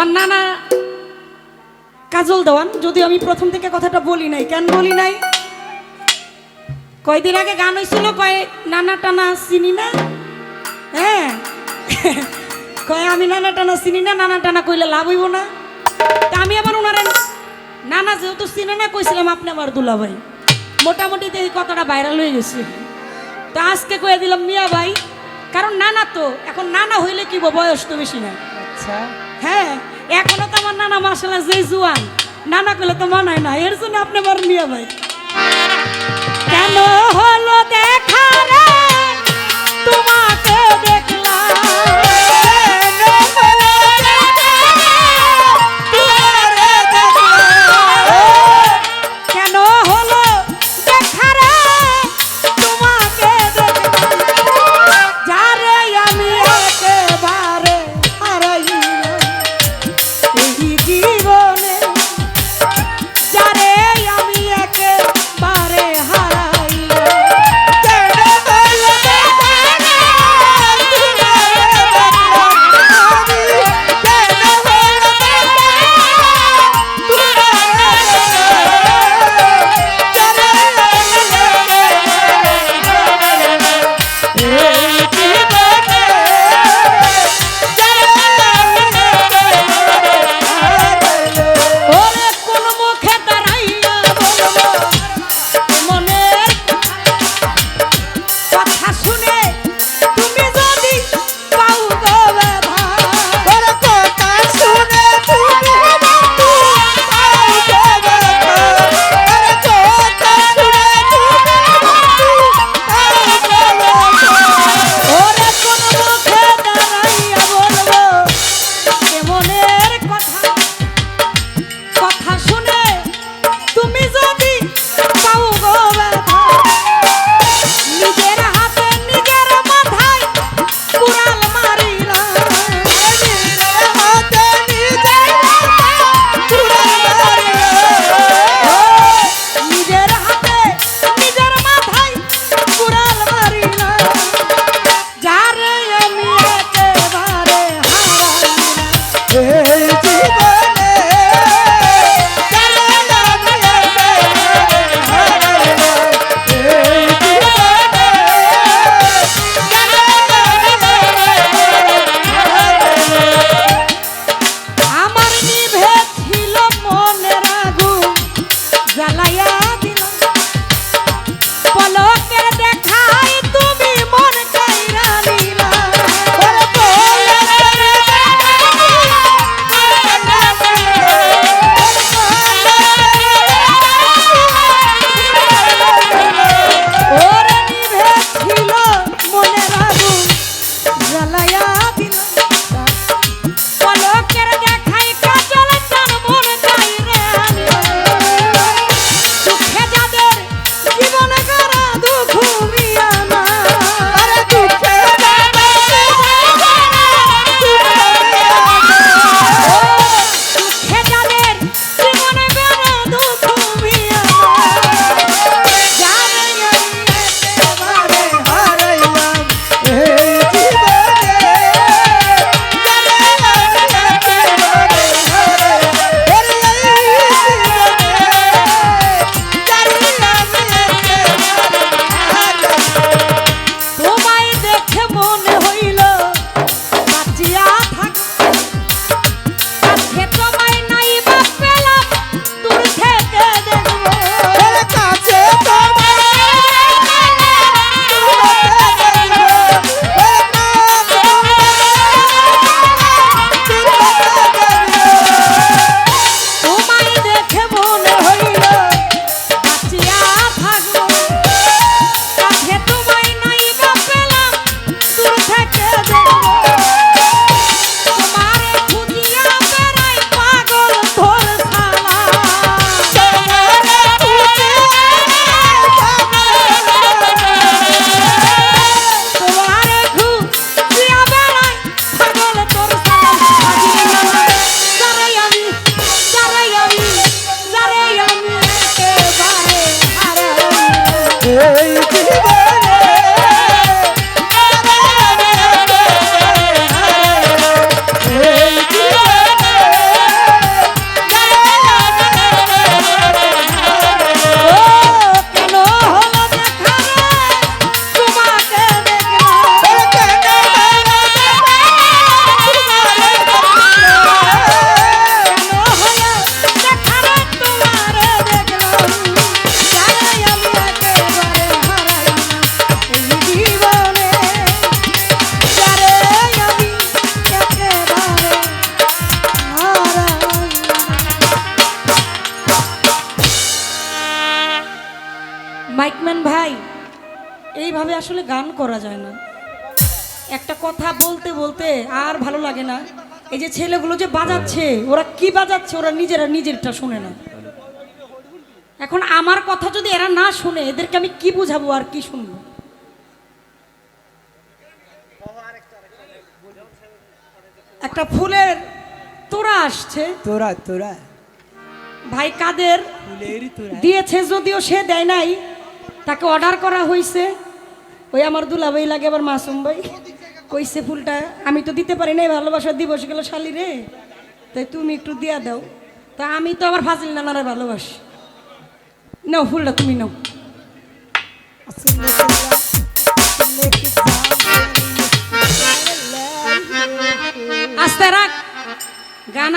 আমার নানা কাজল দেওয়ান যদিও আমি প্রথম থেকে কথাটা বলি নাই। কেন বলি নাই? কয়দিন আগে গান হয়েছিল কয় নানা টানা চিনি না? হ্যাঁ। কয় আমি নানা টানা চিনি না নানা টানা কইলে লাভ হইব না। তা আমি আবার ওনারে নানা যেহেতু চিনে না কইছিলাম আপনি আমার দুলা ভাই। মোটামুটি তো এই কথাটা ভাইরাল হয়ে গেছে। তো আজকে কয়ে দিলাম মিয়া ভাই কারণ নানা তো এখন নানা হইলে কি বয়স তো বেশি না। আচ্ছা। হ্যাঁ। এখনও তো আমার নানা মাসালা যে জুয়ান। নানা করলে তো মানায় না, এর জন্য আপনি আমার মিয়া ভাই কেন হলো দেখা রে? তোমাকে আসলে গান করা যায় না। একটা কথা বলতে বলতে আর ভালো লাগে না। এই যে ছেলেগুলো যে বাজাচ্ছে ওরা কি বাজাচ্ছে ওরা নিজেরা নিজেরটা শুনে না। এখন আমার কথা যদি এরা না শুনে এদেরকে আমি কি বুঝাবো আর কি শুনব? একটা ফুলের তোরা আসছে। তোরা তোরা ভাই কাদের দিয়েছে যদিও সে দেয় নাই তাকে অর্ডার করা হয়েছে ওই আমার দুলাভাই লাগে আবার মাসুম ভাই। কইছে, ফুলটা আমি তো দিতে পারি নাই, ভালোবাসা দিবস গেল শালি রে। তাই তুমি একটু দিয়া দাও। তা আমি তো আবার ফাজিল নানারে ভালোবাসি। নাও, ফুলটা তুমি নাও। আস্তে রাখ। গান